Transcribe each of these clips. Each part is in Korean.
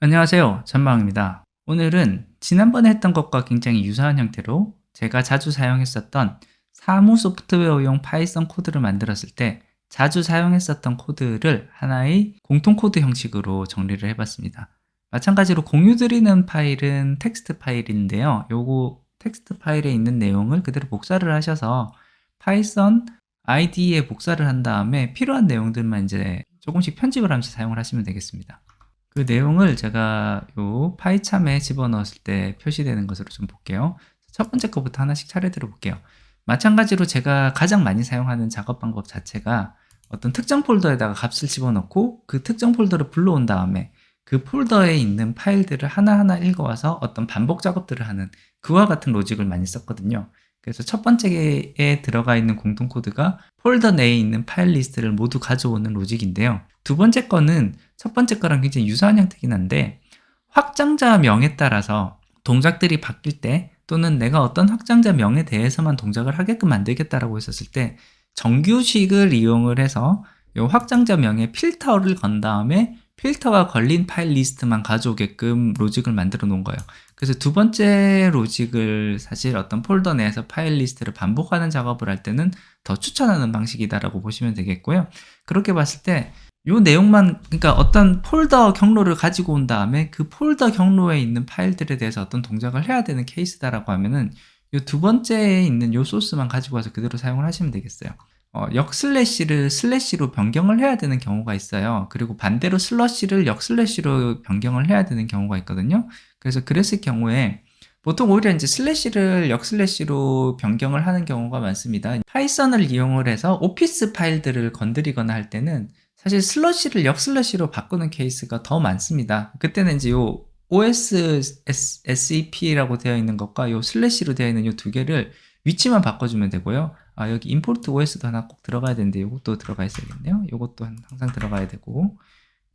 안녕하세요. 전망입니다. 오늘은 지난번에 했던 것과 굉장히 유사한 형태로 제가 자주 사용했었던 사무 소프트웨어용 파이썬 코드를 만들었을 때 자주 사용했었던 코드를 하나의 공통 코드 형식으로 정리를 해봤습니다. 마찬가지로 공유드리는 파일은 텍스트 파일인데요. 요거 텍스트 파일에 있는 내용을 그대로 복사를 하셔서 파이썬 ID에 복사를 한 다음에 필요한 내용들만 이제 조금씩 편집을 하면서 사용을 하시면 되겠습니다. 그 내용을 제가 요 파이참에 집어넣었을 때 표시되는 것으로 좀 볼게요. 첫 번째 거부터 하나씩 차례 들어볼게요. 마찬가지로 제가 가장 많이 사용하는 작업 방법 자체가 어떤 특정 폴더에다가 값을 집어넣고 그 특정 폴더를 불러온 다음에 그 폴더에 있는 파일들을 하나하나 읽어와서 어떤 반복 작업들을 하는 그와 같은 로직을 많이 썼거든요. 그래서 첫 번째에 들어가 있는 공통 코드가 폴더 내에 있는 파일 리스트를 모두 가져오는 로직인데요. 두 번째 거는 첫 번째 거랑 굉장히 유사한 형태긴 한데 확장자 명에 따라서 동작들이 바뀔 때 또는 내가 어떤 확장자 명에 대해서만 동작을 하게끔 만들겠다라고 했었을 때 정규식을 이용을 해서 이 확장자 명에 필터를 건 다음에 필터가 걸린 파일 리스트만 가져오게끔 로직을 만들어 놓은 거예요. 그래서 두 번째 로직을 사실 어떤 폴더 내에서 파일 리스트를 반복하는 작업을 할 때는 더 추천하는 방식이다라고 보시면 되겠고요. 그렇게 봤을 때 이 내용만 그러니까 어떤 폴더 경로를 가지고 온 다음에 그 폴더 경로에 있는 파일들에 대해서 어떤 동작을 해야 되는 케이스다라고 하면은 이 두 번째에 있는 이 소스만 가지고 와서 그대로 사용을 하시면 되겠어요. 어, 역 슬래시를 슬래시로 변경을 해야 되는 경우가 있어요. 그리고 반대로 슬러시를 역 슬래시로 변경을 해야 되는 경우가 있거든요. 그래서 그랬을 경우에 보통 오히려 이제 슬래시를 역 슬래시로 변경을 하는 경우가 많습니다. 파이썬을 이용을 해서 오피스 파일들을 건드리거나 할 때는 사실 슬러시를 역 슬러시로 바꾸는 케이스가 더 많습니다. 그때는 이제 요 OS SEP라고 되어 있는 것과 요 슬래시로 되어 있는 요 두 개를 위치만 바꿔주면 되고요. 아, 여기 import OS도 하나 꼭 들어가야 되는데 이것도 들어가 있어야겠네요. 이것도 항상 들어가야 되고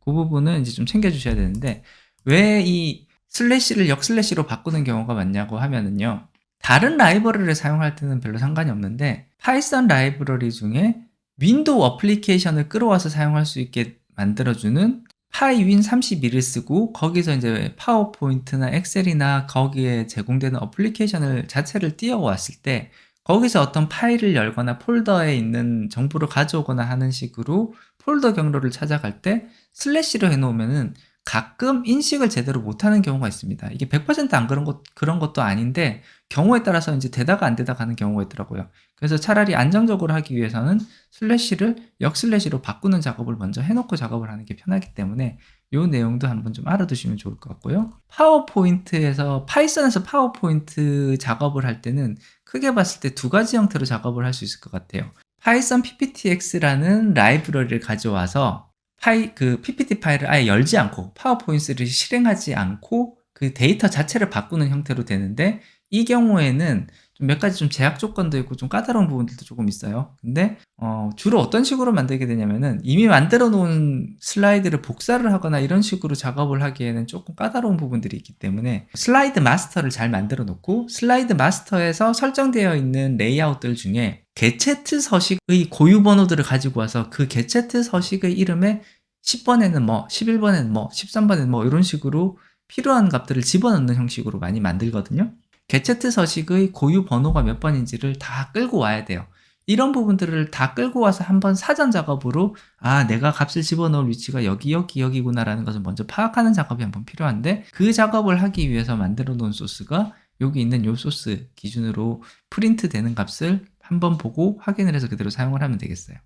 그 부분은 이제 좀 챙겨주셔야 되는데 왜 이 슬래시를 역 슬래시로 바꾸는 경우가 많냐고 하면은요. 다른 라이브러리를 사용할 때는 별로 상관이 없는데 파이썬 라이브러리 중에 윈도우 어플리케이션을 끌어와서 사용할 수 있게 만들어주는 파이윈 32를 쓰고 거기서 이제 파워포인트나 엑셀이나 거기에 제공되는 어플리케이션을 자체를 띄워왔을 때 거기서 어떤 파일을 열거나 폴더에 있는 정보를 가져오거나 하는 식으로 폴더 경로를 찾아갈 때 슬래시로 해놓으면은 가끔 인식을 제대로 못하는 경우가 있습니다. 이게 100%안 그런 것 그런 것도 아닌데 경우에 따라서 이제 되다가 안 되다 가는 경우가 있더라고요. 그래서 차라리 안정적으로 하기 위해서는 슬래시를 역 슬래시로 바꾸는 작업을 먼저 해놓고 작업을 하는 게 편하기 때문에 이 내용도 한번 좀 알아두시면 좋을 것 같고요. 파워포인트에서 파이썬에서 파워포인트 작업을 할 때는 크게 봤을 때 두 가지 형태로 작업을 할 수 있을 것 같아요. 파이썬 pptx라는 라이브러리를 가져와서 파이 그 PPT 파일을 아예 열지 않고 파워포인트를 실행하지 않고 그 데이터 자체를 바꾸는 형태로 되는데 이 경우에는 좀 몇 가지 좀 제약 조건도 있고 좀 까다로운 부분들도 조금 있어요. 근데 어, 주로 어떤 식으로 만들게 되냐면은 이미 만들어 놓은 슬라이드를 복사를 하거나 이런 식으로 작업을 하기에는 조금 까다로운 부분들이 있기 때문에 슬라이드 마스터를 잘 만들어 놓고 슬라이드 마스터에서 설정되어 있는 레이아웃들 중에 게체트 서식의 고유 번호들을 가지고 와서 그 게체트 서식의 이름에 10번에는 뭐, 11번에는 뭐, 13번에는 뭐 이런 식으로 필요한 값들을 집어넣는 형식으로 많이 만들거든요. 게체트 서식의 고유 번호가 몇 번인지를 다 끌고 와야 돼요. 이런 부분들을 다 끌고 와서 한번 사전 작업으로 아 내가 값을 집어넣을 위치가 여기 여기 여기구나라는 것을 먼저 파악하는 작업이 한번 필요한데 그 작업을 하기 위해서 만들어 놓은 소스가 여기 있는 요 소스 기준으로 프린트 되는 값을 한번 보고 확인을 해서 그대로 사용을 하면 되겠어요.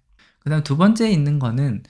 그 다음 두 번째 있는 거는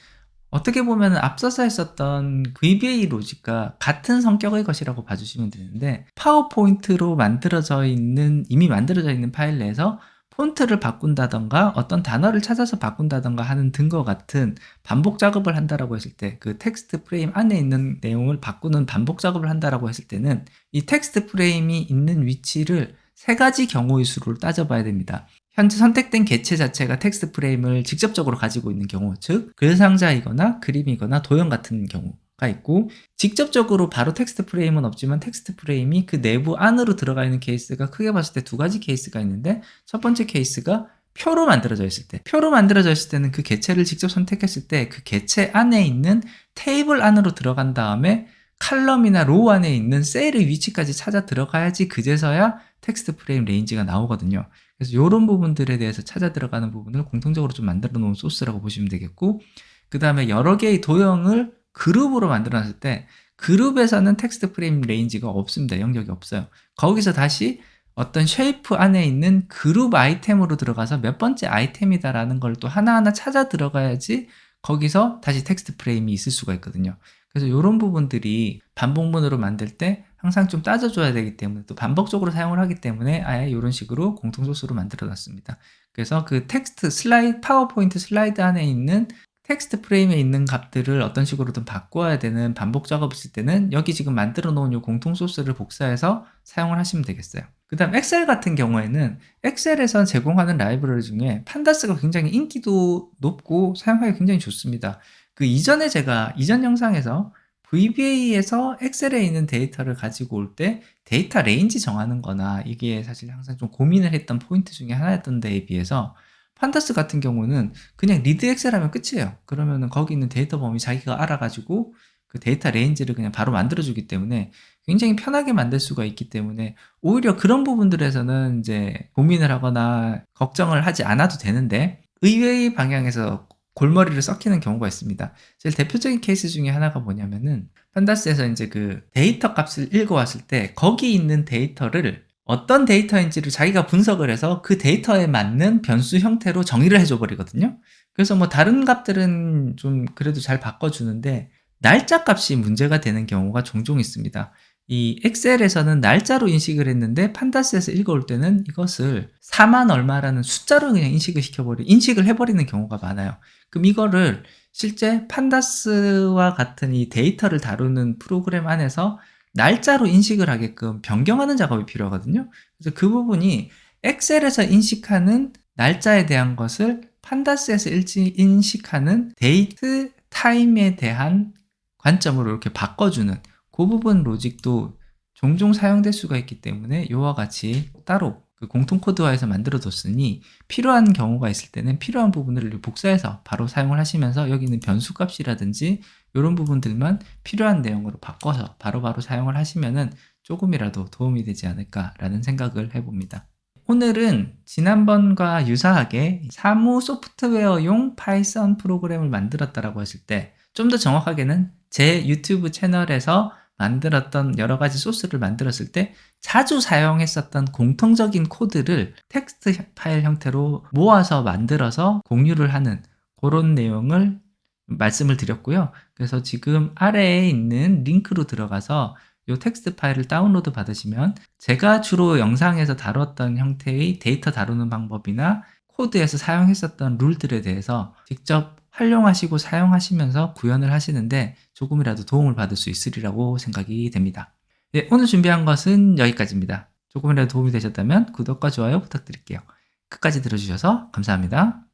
어떻게 보면 앞서서 했었던 VBA 로직과 같은 성격의 것이라고 봐주시면 되는데 파워포인트로 만들어져 있는 이미 만들어져 있는 파일 내에서 폰트를 바꾼다던가 어떤 단어를 찾아서 바꾼다던가 하는 등과 같은 반복 작업을 한다라고 했을 때 그 텍스트 프레임 안에 있는 내용을 바꾸는 반복 작업을 한다라고 했을 때는 이 텍스트 프레임이 있는 위치를 세 가지 경우의 수를 따져봐야 됩니다. 현재 선택된 개체 자체가 텍스트 프레임을 직접적으로 가지고 있는 경우, 즉 글 상자이거나 그림이거나 도형 같은 경우가 있고 직접적으로 바로 텍스트 프레임은 없지만 텍스트 프레임이 그 내부 안으로 들어가 있는 케이스가 크게 봤을 때 두 가지 케이스가 있는데 첫 번째 케이스가 표로 만들어져 있을 때 표로 만들어져 있을 때는 그 개체를 직접 선택했을 때 그 개체 안에 있는 테이블 안으로 들어간 다음에 칼럼이나 로우 안에 있는 셀의 위치까지 찾아 들어가야지 그제서야 텍스트 프레임 레인지가 나오거든요. 그래서 이런 부분들에 대해서 찾아 들어가는 부분을 공통적으로 좀 만들어 놓은 소스라고 보시면 되겠고, 그 다음에 여러 개의 도형을 그룹으로 만들어 놨을 때, 그룹에서는 텍스트 프레임 레인지가 없습니다. 영역이 없어요. 거기서 다시 어떤 쉐이프 안에 있는 그룹 아이템으로 들어가서 몇 번째 아이템이다라는 걸 또 하나하나 찾아 들어가야지 거기서 다시 텍스트 프레임이 있을 수가 있거든요. 그래서 이런 부분들이 반복문으로 만들 때 항상 좀 따져줘야 되기 때문에 또 반복적으로 사용을 하기 때문에 아예 이런 식으로 공통 소스로 만들어 놨습니다. 그래서 그 텍스트 슬라이드, 파워포인트 슬라이드 안에 있는 텍스트 프레임에 있는 값들을 어떤 식으로든 바꿔야 되는 반복 작업 있을 때는 여기 지금 만들어 놓은 이 공통 소스를 복사해서 사용을 하시면 되겠어요. 그 다음 엑셀 같은 경우에는 엑셀에서 제공하는 라이브러리 중에 판다스가 굉장히 인기도 높고 사용하기 굉장히 좋습니다. 그 이전에 제가 이전 영상에서 VBA에서 엑셀에 있는 데이터를 가지고 올 때 데이터 레인지 정하는 거나 이게 사실 항상 좀 고민을 했던 포인트 중에 하나였던 데에 비해서 판다스 같은 경우는 그냥 리드 엑셀 하면 끝이에요. 그러면은 거기 있는 데이터 범위 자기가 알아가지고 그 데이터 레인지를 그냥 바로 만들어주기 때문에 굉장히 편하게 만들 수가 있기 때문에 오히려 그런 부분들에서는 이제 고민을 하거나 걱정을 하지 않아도 되는데 의외의 방향에서 골머리를 썩히는 경우가 있습니다. 제일 대표적인 케이스 중에 하나가 뭐냐면은 판다스에서 이제 그 데이터 값을 읽어왔을 때 거기 있는 데이터를 어떤 데이터인지를 자기가 분석을 해서 그 데이터에 맞는 변수 형태로 정의를 해줘 버리거든요. 그래서 뭐 다른 값들은 좀 그래도 잘 바꿔주는데 날짜 값이 문제가 되는 경우가 종종 있습니다. 이 엑셀에서는 날짜로 인식을 했는데 판다스에서 읽어올 때는 이것을 4만 얼마라는 숫자로 그냥 인식을 시켜버리, 인식을 해버리는 경우가 많아요. 그럼 이거를 실제 판다스와 같은 이 데이터를 다루는 프로그램 안에서 날짜로 인식을 하게끔 변경하는 작업이 필요하거든요. 그래서 그 부분이 엑셀에서 인식하는 날짜에 대한 것을 판다스에서 인식하는 데이트 타임에 대한 관점으로 이렇게 바꿔주는 그 부분 로직도 종종 사용될 수가 있기 때문에 이와 같이 따로 그 공통 코드화해서 만들어 뒀으니 필요한 경우가 있을 때는 필요한 부분을 복사해서 바로 사용을 하시면서 여기 있는 변수 값이라든지 이런 부분들만 필요한 내용으로 바꿔서 바로 바로 사용을 하시면은 조금이라도 도움이 되지 않을까라는 생각을 해봅니다. 오늘은 지난번과 유사하게 사무 소프트웨어용 파이썬 프로그램을 만들었다라고 했을 때 좀 더 정확하게는 제 유튜브 채널에서 만들었던 여러 가지 소스를 만들었을 때 자주 사용했었던 공통적인 코드를 텍스트 파일 형태로 모아서 만들어서 공유를 하는 그런 내용을 말씀을 드렸고요. 그래서 지금 아래에 있는 링크로 들어가서 이 텍스트 파일을 다운로드 받으시면 제가 주로 영상에서 다뤘던 형태의 데이터 다루는 방법이나 코드에서 사용했었던 룰들에 대해서 직접 활용하시고 사용하시면서 구현을 하시는데 조금이라도 도움을 받을 수 있으리라고 생각이 됩니다. 네, 오늘 준비한 것은 여기까지입니다. 조금이라도 도움이 되셨다면 구독과 좋아요 부탁드릴게요. 끝까지 들어주셔서 감사합니다.